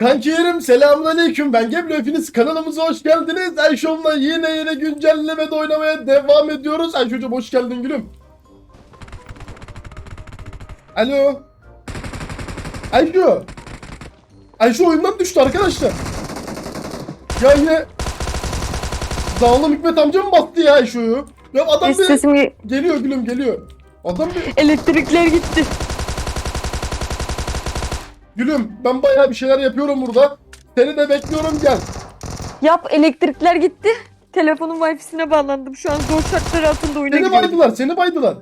Kankilerim selamünaleyküm ben Geblo hepiniz kanalımıza hoş geldiniz. Ayşom'la yine yine güncellemede oynamaya devam ediyoruz. Ayşo'cum hoş geldin gülüm. Alo. Ayşo. Ayşo oyundan düştü arkadaşlar. Ya yine Dağılım Hikmet amca mı bastı ya Ayşo'yu? Ya adam bir Sesim ge- geliyor gülüm geliyor. Adam bir elektrikler gitti. Gülüm ben bayağı bir şeyler yapıyorum burada. Seni de bekliyorum gel. Yap elektrikler gitti. Telefonun wifi'sine bağlandım. Şu an zor şartlar altında oyuna Seni giriyorum. baydılar seni baydılar.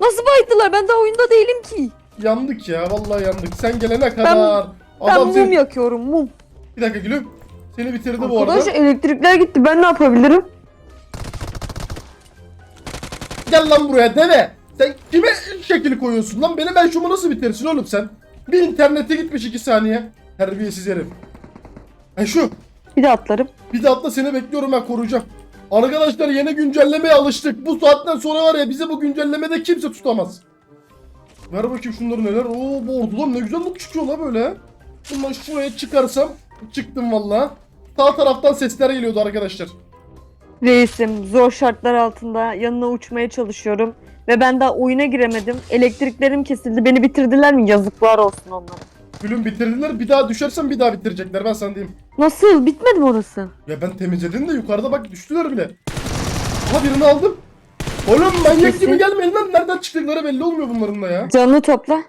Nasıl baydılar? Ben daha oyunda değilim ki. Yandık ya vallahi yandık. Sen gelene kadar. Ben Adam mum seni... yakıyorum mum. Bir dakika gülüm. Seni bitirdi bu Arkadaş arada. elektrikler gitti. Ben ne yapabilirim? Gel lan buraya deve. Sen kime şekil koyuyorsun lan? Beni ben şumu nasıl bitirsin oğlum sen? Bir internete gitmiş iki saniye. Terbiyesiz herif. Ha şu. Bir de atlarım. Bir de atla seni bekliyorum ben koruyacağım. Arkadaşlar yeni güncellemeye alıştık. Bu saatten sonra var ya bizi bu güncellemede kimse tutamaz. Ver bakayım şunları neler. Oo bu ordudan ne güzel çıkıyor la böyle. Bundan şuraya çıkarsam çıktım valla. Sağ taraftan sesler geliyordu arkadaşlar. Reisim zor şartlar altında yanına uçmaya çalışıyorum. Ve ben daha oyuna giremedim. Elektriklerim kesildi. Beni bitirdiler mi? Yazıklar olsun onlara. Gülüm bitirdiler. Bir daha düşersem bir daha bitirecekler ben sana diyeyim. Nasıl? Bitmedi mi orası? Ya ben temizledim de yukarıda bak düştüler bile. Aha birini aldım. Oğlum manyak gibi gelmeyin lan. Nereden çıktıkları belli olmuyor bunların da ya. Canını topla.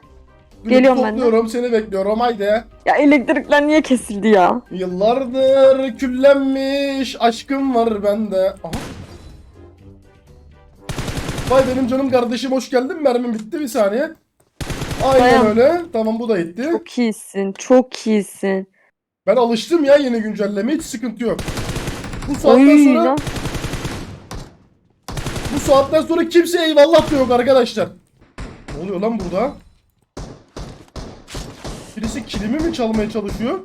Gülüm, Geliyorum ben de. Topluyorum seni bekliyorum haydi. Ya elektrikler niye kesildi ya? Yıllardır küllenmiş aşkım var bende. Aha. Vay benim canım kardeşim hoş geldin. Mermim bitti bir saniye. Aynen Dayan. öyle. Tamam bu da gitti. Çok iyisin. Çok iyisin. Ben alıştım ya yeni güncellemeye hiç sıkıntı yok. Bu saatten Oy sonra lan. bu saatten sonra kimse eyvallah da yok arkadaşlar. Ne oluyor lan burada? Birisi kilimi mi çalmaya çalışıyor?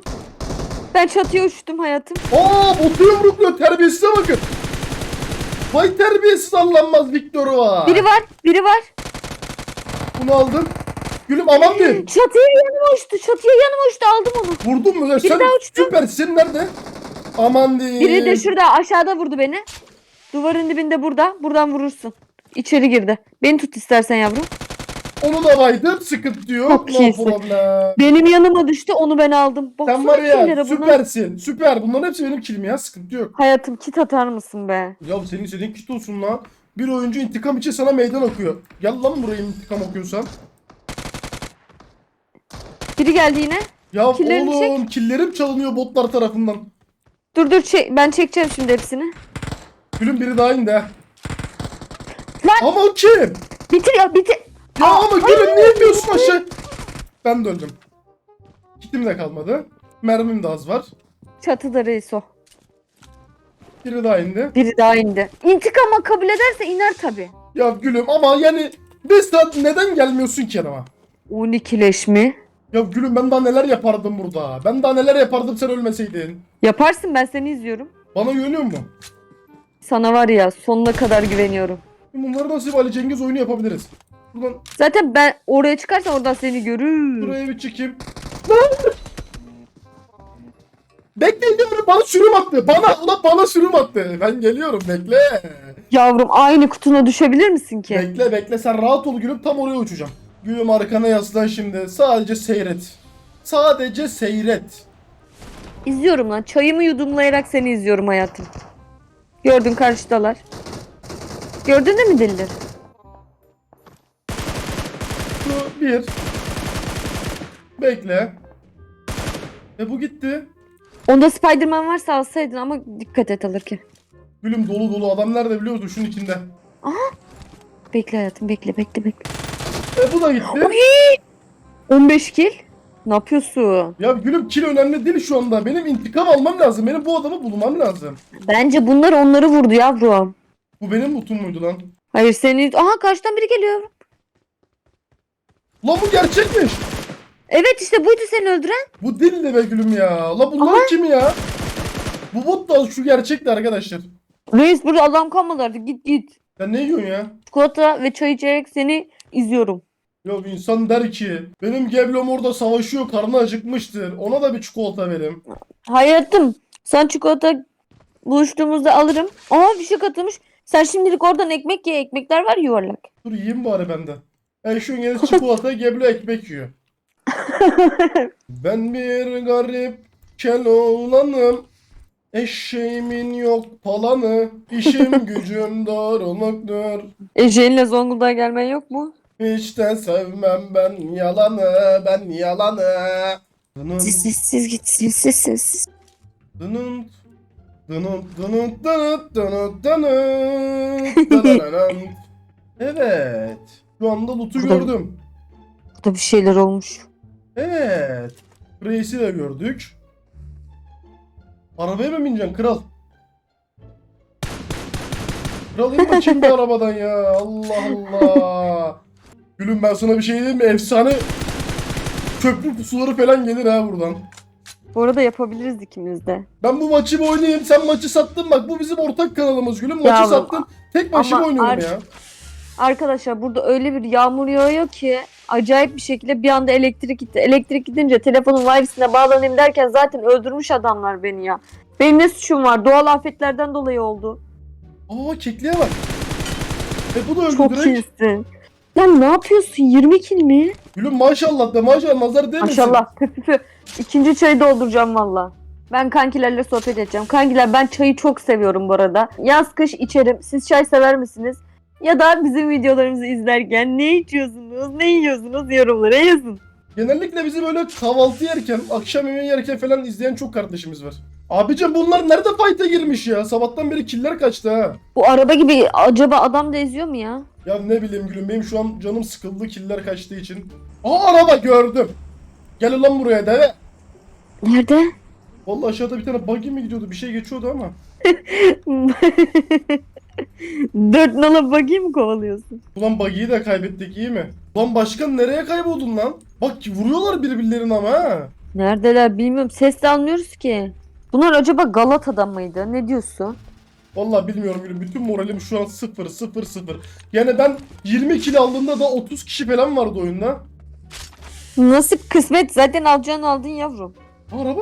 Ben çatıya uçtum hayatım. Aa botu yumrukluyor terbiyesize bakın. Vay terbiyesiz allanmaz Victor'u var. Biri var. Biri var. Bunu aldım. Gülüm aman diyeyim. Çatıya yanıma uçtu. Çatıya yanıma uçtu. Aldım onu. Vurdun mu? Sen daha uçtu. süpersin. Nerede? Aman diyeyim. Biri de şurada aşağıda vurdu beni. Duvarın dibinde burada. Buradan vurursun. İçeri girdi. Beni tut istersen yavrum. Onu da baydım. Sıkıntı yok. Çok No iyisin. problem. Benim yanıma düştü. Onu ben aldım. Baksana Sen var ya killere buna. süpersin. Süper. Bunların hepsi benim kilim ya. Sıkıntı yok. Hayatım kit atar mısın be? Ya senin istediğin kit olsun lan. Bir oyuncu intikam için sana meydan okuyor. Gel lan buraya intikam okuyorsan. Biri geldi yine. Ya Killerini oğlum killerim çalınıyor botlar tarafından. Dur dur çek. Ben çekeceğim şimdi hepsini. Gülüm biri daha indi ha. Lan! Ama o kim? Bitir ya bitir. Ya ama gülüm niye yapıyorsun aşağı? Ben de öldüm. Kitim de kalmadı. Mermim de az var. Çatıda reis o. Biri daha indi. Biri daha indi. İntikama kabul ederse iner tabi. Ya gülüm ama yani 5 saat neden gelmiyorsun ki yanıma? 12 leş mi? Ya gülüm ben daha neler yapardım burada. Ben daha neler yapardım sen ölmeseydin. Yaparsın ben seni izliyorum. Bana güveniyor musun? Sana var ya sonuna kadar güveniyorum. Bunları nasıl bir Ali Cengiz oyunu yapabiliriz? Buradan Zaten ben oraya çıkarsam oradan seni görür. buraya bir çıkayım. Lan! Bekle diyorum bana sürüm attı. Bana ulan bana sürüm attı. Ben geliyorum bekle. Yavrum aynı kutuna düşebilir misin ki? Bekle bekle sen rahat ol gülüm tam oraya uçacağım. Gülüm arkana yaslan şimdi. Sadece seyret. Sadece seyret. İzliyorum lan. Çayımı yudumlayarak seni izliyorum hayatım. Gördün karşıdalar. Gördün de mi delileri? Bir. Bekle. E bu gitti. Onda Spiderman varsa alsaydın ama dikkat et alırken. Gülüm dolu dolu adam nerede biliyor musun? Şunun içinde. Bekle hayatım bekle bekle bekle. E bu da gitti. 15 kill. Ne yapıyorsun? Ya gülüm kill önemli değil şu anda. Benim intikam almam lazım. Benim bu adamı bulmam lazım. Bence bunlar onları vurdu yavrum. Bu benim mutum muydu lan? Hayır seni... Aha karşıdan biri geliyor. Lan bu gerçekmiş. Evet işte buydu seni öldüren. Bu değil de be gülüm ya. La bunlar kim ya? Bu bot da şu gerçekti arkadaşlar. Reis burada adam kalmadı artık git git. Sen ne yiyorsun ya? Çikolata ve çay içerek seni izliyorum. Ya insan der ki benim Geblom orada savaşıyor karnı acıkmıştır. Ona da bir çikolata verim. Hayatım sen çikolata buluştuğumuzda alırım. Aa bir şey katılmış. Sen şimdilik oradan ekmek ye. Ekmekler var yuvarlak. Dur yiyeyim bari ben E şu yine çikolata Geblo ekmek yiyor. ben bir garip Keloğlanım. Eşeğimin yok palanı. İşim gücüm doğruluktur. Ece'ninle Zonguldak'a gelmen yok mu? Hiç de sevmem ben yalanı. Ben yalanı. Dının, Sessiz git sessiz sessiz. dının, dının, dının, dının, dının, dının, dının. Evet. Şu anda loot'u Burada- gördüm. Burada bir şeyler olmuş. Evet. Reis'i de gördük. Arabaya mı bineceksin kral? Kral in bakayım bir arabadan ya. Allah Allah. Gülüm ben sana bir şey diyeyim mi? Efsane köprü pusuları falan gelir ha buradan. Bu arada yapabiliriz ikimiz de. Ben bu maçı bir oynayayım. Sen maçı sattın bak. Bu bizim ortak kanalımız gülüm. Maçı Yavrum, sattın. Tek başıma ama oynuyorum ar- ya. Arkadaşlar burada öyle bir yağmur yağıyor ki acayip bir şekilde bir anda elektrik gitti. Elektrik gidince telefonun wifi'sine bağlanayım derken zaten öldürmüş adamlar beni ya. Benim ne suçum var? Doğal afetlerden dolayı oldu. Aa kekliğe bak. E bu da öldü Çok direkt. iyisin. Lan ne yapıyorsun? 20 kill mi? Gülüm maşallah de maşallah nazar değmesin. Maşallah. Pü pü pü. İkinci çayı dolduracağım valla. Ben kankilerle sohbet edeceğim. Kankiler ben çayı çok seviyorum bu arada. Yaz kış içerim. Siz çay sever misiniz? Ya da bizim videolarımızı izlerken ne içiyorsunuz, ne yiyorsunuz yorumlara yazın. Genellikle bizi böyle kahvaltı yerken, akşam yemeği yerken falan izleyen çok kardeşimiz var. Abicim bunlar nerede fight'a girmiş ya? Sabahtan beri killer kaçtı ha. Bu araba gibi acaba adam da eziyor mu ya? Ya ne bileyim gülüm benim şu an canım sıkıldı killer kaçtığı için. Aa araba gördüm. Gel lan buraya deve. Nerede? Vallahi aşağıda bir tane buggy mi gidiyordu bir şey geçiyordu ama. Dört nala bakayım mı kovalıyorsun? Ulan buggy'yi de kaybettik iyi mi? Lan başkan nereye kayboldun lan? Bak vuruyorlar birbirlerine ama ha. Neredeler bilmiyorum. Ses de almıyoruz ki. Bunlar acaba Galata'da mıydı? Ne diyorsun? Vallahi bilmiyorum gülüm. Bütün moralim şu an 0 0 0. Yani ben 20 kill aldığımda da 30 kişi falan vardı oyunda. Nasip kısmet zaten alacağını aldın yavrum. Araba.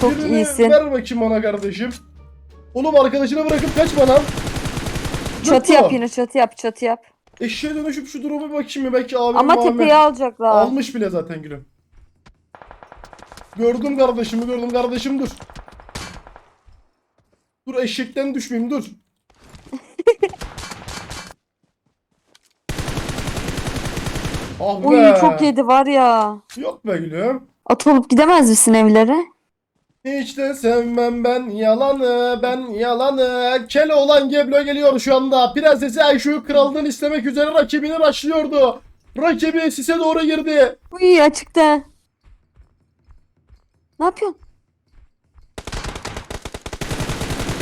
Çok Birini iyisin. Ver bakayım bana kardeşim. Oğlum arkadaşına bırakıp kaçma lan. Çatı yap yine çatı yap çatı yap. Eşeğe dönüşüp şu duruma bakayım mı? Belki abim Ama Muhammed tepeyi alacaklar. almış bile zaten gülüm. Gördüm kardeşimi gördüm kardeşim dur. Dur eşekten düşmeyeyim dur. ah be. Uy çok yedi var ya. Yok be gülüm. At olup gidemez misin evlere? Hiç de sevmem ben yalanı, ben yalanı. Keloğlan Geblo geliyor şu anda. Prensesi Ayşe'yi kralından istemek üzere rakibini raşlıyordu. Rakibi sise doğru girdi. Uy açıkta. Ne yapıyorsun?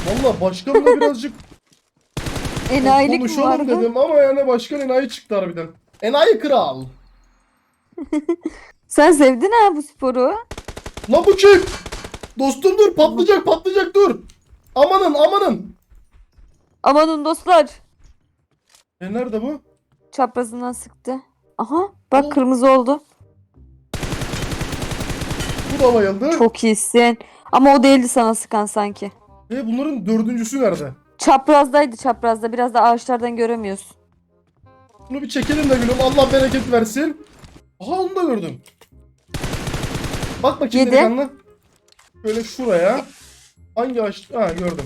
Valla başkanla birazcık Enayilik mi konuşalım vardı? dedim ama yani başkan enayi çıktı harbiden. Enayi kral. Sen sevdin ha bu sporu. Lan bu kim? Dostum dur patlayacak patlayacak dur. Amanın amanın. Amanın dostlar. E nerede bu? Çaprazından sıktı. Aha bak Oo. kırmızı oldu. Bu da bayıldı. Çok iyisin. Ama o değildi sana sıkan sanki. E bunların dördüncüsü nerede? Çaprazdaydı çaprazda. Biraz da ağaçlardan göremiyorsun. Bunu bir çekelim de gülüm. Allah bereket versin. Aha onu da gördüm. Bak bakayım Yedi. delikanlı. Böyle şuraya. Hangi ağaç? Ha gördüm.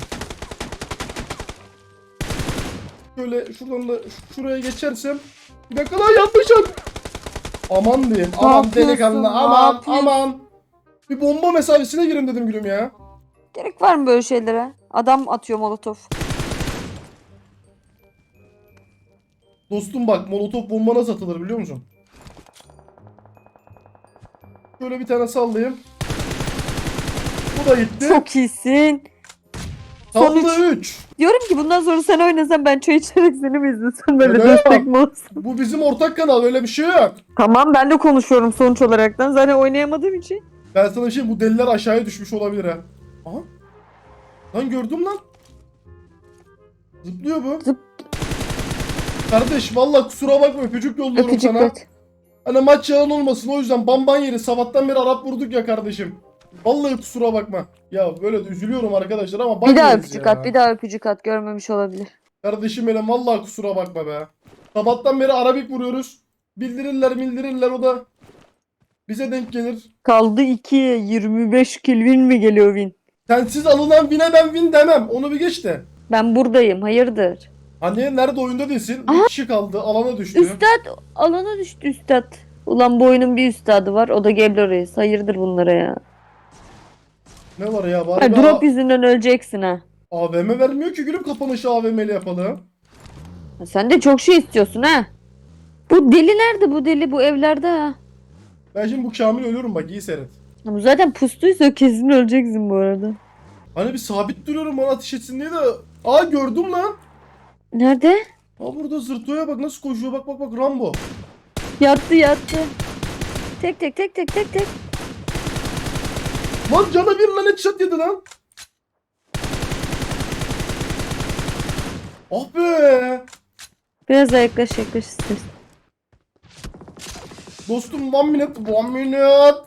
Şöyle şuradan da şuraya geçersem. Bir dakika lan yanlışım. Aman diyeyim. Aman yapıyorsun, delikanlı. ne Aman yapıyorsun? aman. Bir bomba mesafesine girin dedim gülüm ya. Gerek var mı böyle şeylere? Adam atıyor molotof. Dostum bak molotof bomba nasıl atılır biliyor musun? Şöyle bir tane sallayayım. Bu da gitti. Çok iyisin. son. Kaldı 3. Diyorum ki bundan sonra sen oynasan ben çay içerek seni mi izlesem böyle Öyle destek mi olsun? Bu bizim ortak kanal öyle bir şey yok. Tamam ben de konuşuyorum sonuç olaraktan. Zaten oynayamadığım için. Ben sana bir şey bu deliler aşağıya düşmüş olabilir ha. Aha. Lan gördüm lan. Zıplıyor bu. Zıp. Kardeş vallahi kusura bakma öpücük yolluyorum Öpücük sana. et. Hani maç yalan olmasın o yüzden bamban yeri sabahtan beri Arap vurduk ya kardeşim. Vallahi kusura bakma. Ya böyle de üzülüyorum arkadaşlar ama Bir daha öpücük ya. at, bir daha öpücük at. Görmemiş olabilir. Kardeşim benim vallahi kusura bakma be. Sabahtan beri Arabik vuruyoruz. Bildirirler bildirirler o da bize denk gelir. Kaldı 2. 25 kill win mi geliyor win? Sensiz alınan win'e ben win demem. Onu bir geç de. Ben buradayım. Hayırdır? Hani nerede oyunda değilsin? Bir kişi kaldı. Alana düştü. Üstad alana düştü üstad. Ulan bu oyunun bir üstadı var. O da Geblo Reis. Hayırdır bunlara ya. Ne var ya? Bari bir drop yüzünden öleceksin ha. AVM vermiyor ki gülüm kapanışı AVM'li yapalım. Ha, Sen de çok şey istiyorsun ha. Bu deli nerede bu deli? Bu evlerde ha. Ben şimdi bu Kamil ölüyorum bak iyi seyret. Bu zaten pustuysa kesin öleceksin bu arada. Hani bir sabit duruyorum bana ateş etsin diye de. Aa gördüm lan. Nerede? Aa burada zırtoya bak nasıl koşuyor bak bak bak Rambo. Yattı yattı. Tek tek tek tek tek tek. Lan cana bir lan headshot yedi lan. Ah be. Biraz daha yaklaş yaklaş istersen. Dostum one minute one minute.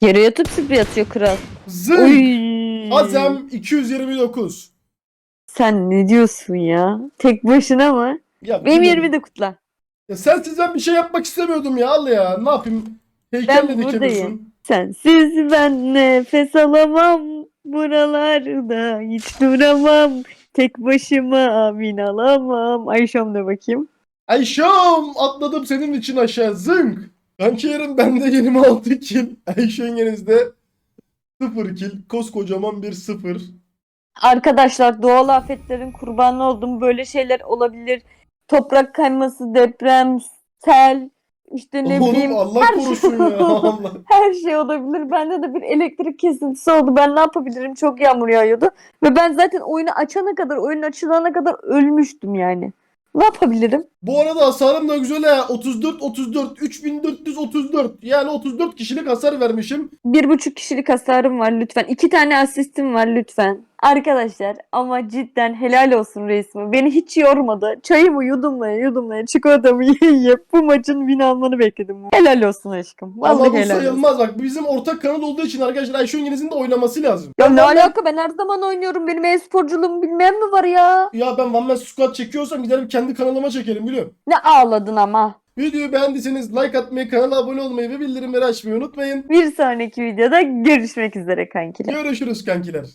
Yere yatıp sprey atıyor kral. Zınk. Uy. Azem 229. Sen ne diyorsun ya? Tek başına mı? Ya, Benim bilmiyorum. yerimi de kutla. Ya sensiz ben bir şey yapmak istemiyordum ya al ya. Ne yapayım? Heykelle Ben dikemiyorsun. buradayım. Sensiz ben nefes alamam. Buralarda hiç duramam. Tek başıma amin alamam. Ayşem de bakayım. Ayşem atladım senin için aşağı zınk. Kanki yerim bende 26 kill. Ayşen yenizde 0 kill. Koskocaman bir 0. Arkadaşlar doğal afetlerin kurbanı oldum. Böyle şeyler olabilir. Toprak kayması, deprem, sel, işte ne bileyim Oğlum Allah her şey- ya Allah. her şey olabilir. Bende de bir elektrik kesintisi oldu. Ben ne yapabilirim? Çok yağmur yağıyordu. Ve ben zaten oyunu açana kadar, oyun açılana kadar ölmüştüm yani. Ne yapabilirim? Bu arada hasarım da güzel ha. 34 34 3434. Yani 34 kişilik hasar vermişim. Bir buçuk kişilik hasarım var lütfen. İki tane asistim var lütfen. Arkadaşlar ama cidden helal olsun resmi. Beni hiç yormadı. Çayımı yudumlaya yudumlaya çikolatamı yiye yiye bu maçın win almanı bekledim. Helal olsun aşkım. Vallahi Ama bu helal olsun. sayılmaz bak. Bizim ortak kanal olduğu için arkadaşlar Ayşen Yeniz'in de oynaması lazım. Ya ne ben- alaka ben her zaman oynuyorum. Benim e-sporculuğumu bilmeyen mi var ya? Ya ben One Man Squad çekiyorsam giderim kendi kanalıma çekerim biliyorum. Ne ağladın ama. Videoyu beğendiyseniz like atmayı, kanala abone olmayı ve bildirimleri açmayı unutmayın. Bir sonraki videoda görüşmek üzere kankiler. Görüşürüz kankiler.